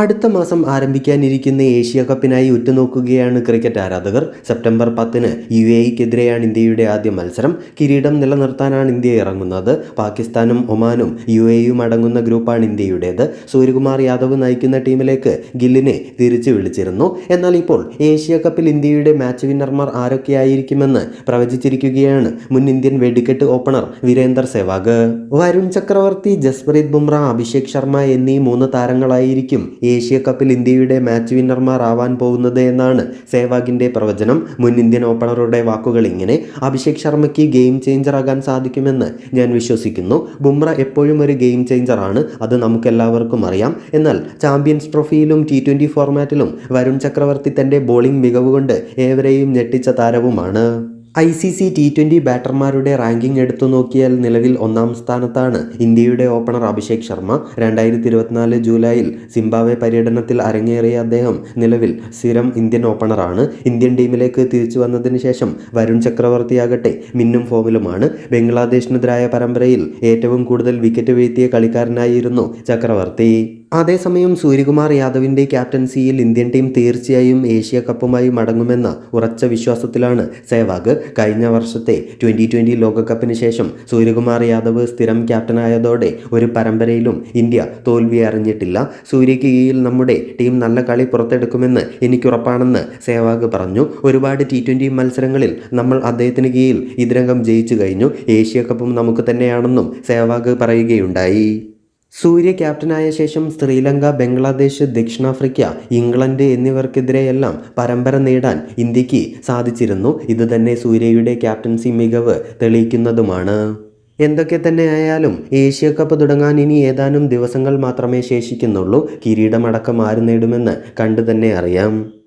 അടുത്ത മാസം ആരംഭിക്കാനിരിക്കുന്ന ഏഷ്യ കപ്പിനായി ഉറ്റുനോക്കുകയാണ് ക്രിക്കറ്റ് ആരാധകർ. സെപ്റ്റംബർ പത്തിന് യു എക്കെതിരെയാണ് ഇന്ത്യയുടെ ആദ്യ മത്സരം. കിരീടം നിലനിർത്താനാണ് ഇന്ത്യ ഇറങ്ങുന്നത്. പാകിസ്ഥാനും ഒമാനും യു എയും അടങ്ങുന്ന ഗ്രൂപ്പാണ് ഇന്ത്യയുടേത്. സൂര്യകുമാർ യാദവ് നയിക്കുന്ന ടീമിലേക്ക് ഗില്ലിനെ തിരിച്ചു വിളിച്ചിരുന്നു. എന്നാൽ ഇപ്പോൾ ഏഷ്യ കപ്പിൽ ഇന്ത്യയുടെ മാച്ച് വിന്നർമാർ ആരൊക്കെയായിരിക്കുമെന്ന് പ്രവചിച്ചിരിക്കുകയാണ് മുൻ ഇന്ത്യൻ വെടിക്കെട്ട് ഓപ്പണർ വീരേന്ദർ സെവാഗ്. വരുൺ ചക്രവർത്തി ജസ്പ്രീത് ബുംറ അഭിഷേക് ശർമ്മ എന്നീ മൂന്ന് താരങ്ങളായിരിക്കും ഏഷ്യ കപ്പിൽ ഇന്ത്യയുടെ മാച്ച് വിന്നർമാർ ആവാൻ പോകുന്നത് എന്നാണ് സേവാഗിന്റെ പ്രവചനം. മുൻ ഇന്ത്യൻ ഓപ്പണറുടെ വാക്കുകൾ ഇങ്ങനെ അഭിഷേക് ശർമ്മയ്ക്ക് ഗെയിം ചേഞ്ചർ ആകാൻ സാധിക്കുമെന്ന് ഞാൻ വിശ്വസിക്കുന്നു. ബുംറ എപ്പോഴും ഒരു ഗെയിം ചേഞ്ചറാണ് അത് നമുക്കെല്ലാവർക്കും അറിയാം. എന്നാൽ ചാമ്പ്യൻസ് ട്രോഫിയിലും ടി ട്വന്റി ഫോർമാറ്റിലും വരുൺ ചക്രവർത്തി തന്റെ ബോളിംഗ് മികവുകൊണ്ട് ഏവരെയും ഞെട്ടിച്ച താരവുമാണ്. I C C T twenty ബാറ്റർമാരുടെ ranking എടുത്തു നോക്കിയാൽ നിലവിൽ ഒന്നാം സ്ഥാനത്താണ് ഇന്ത്യയുടെ ഓപ്പണർ അഭിഷേക് ശർമ്മ. രണ്ടായിരത്തി ഇരുപത്തിനാല് ജൂലൈയിൽ സിംബാവെ പര്യടനത്തിൽ അരങ്ങേറിയ അദ്ദേഹം നിലവിൽ സ്ഥിരം ഇന്ത്യൻ ഓപ്പണറാണ്. ഇന്ത്യൻ ടീമിലേക്ക് തിരിച്ചു വന്നതിന് ശേഷം വരുൺ ചക്രവർത്തിയാകട്ടെ മിന്നും ഫോമിലുമാണ്. ബംഗ്ലാദേശിനെതിരായ പരമ്പരയിൽ ഏറ്റവും കൂടുതൽ വിക്കറ്റ് വീഴ്ത്തിയ കളിക്കാരനായിരുന്നു ചക്രവർത്തി. അതേസമയം സൂര്യകുമാർ യാദവിന്റെ ക്യാപ്റ്റൻസിയിൽ ഇന്ത്യൻ ടീം തീർച്ചയായും ഏഷ്യ കപ്പുമായി മടങ്ങുമെന്ന ഉറച്ച വിശ്വാസത്തിലാണ് സേവാഗ്. കഴിഞ്ഞ വർഷത്തെ ട്വന്റി ട്വന്റി ലോകകപ്പിന് ശേഷം സൂര്യകുമാർ യാദവ് സ്ഥിരം ക്യാപ്റ്റനായതോടെ ഒരു പരമ്പരയിലും ഇന്ത്യ തോൽവി അറിഞ്ഞിട്ടില്ല. സൂര്യയ്ക്ക് കീഴിൽ നമ്മുടെ ടീം നല്ല കളി പുറത്തെടുക്കുമെന്ന് എനിക്കുറപ്പാണെന്ന് സേവാഗ് പറഞ്ഞു. ഒരുപാട് ടി ട്വന്റി മത്സരങ്ങളിൽ നമ്മൾ അദ്ദേഹത്തിന് കീഴിൽ ഇതിനകം ജയിച്ചു കഴിഞ്ഞു. ഏഷ്യ കപ്പും നമുക്ക് തന്നെയാണെന്നും സേവാഗ് പറയുകയുണ്ടായി. സൂര്യ ക്യാപ്റ്റനായ ശേഷം ശ്രീലങ്ക ബംഗ്ലാദേശ് ദക്ഷിണാഫ്രിക്ക ഇംഗ്ലണ്ട് എന്നിവർക്കെതിരെയെല്ലാം പരമ്പര നേടാൻ ഇന്ത്യയ്ക്ക് സാധിച്ചിരുന്നു. ഇത് തന്നെ സൂര്യയുടെ ക്യാപ്റ്റൻസി മികവ് തെളിയിക്കുന്നതുമാണ്. എന്തൊക്കെ തന്നെ ആയാലും ഏഷ്യ കപ്പ് തുടങ്ങാൻ ഇനി ഏതാനും ദിവസങ്ങൾ മാത്രമേ ശേഷിക്കുന്നുള്ളൂ. കിരീടമടക്കം ആര് നേടുമെന്ന് കണ്ടു തന്നെ അറിയാം.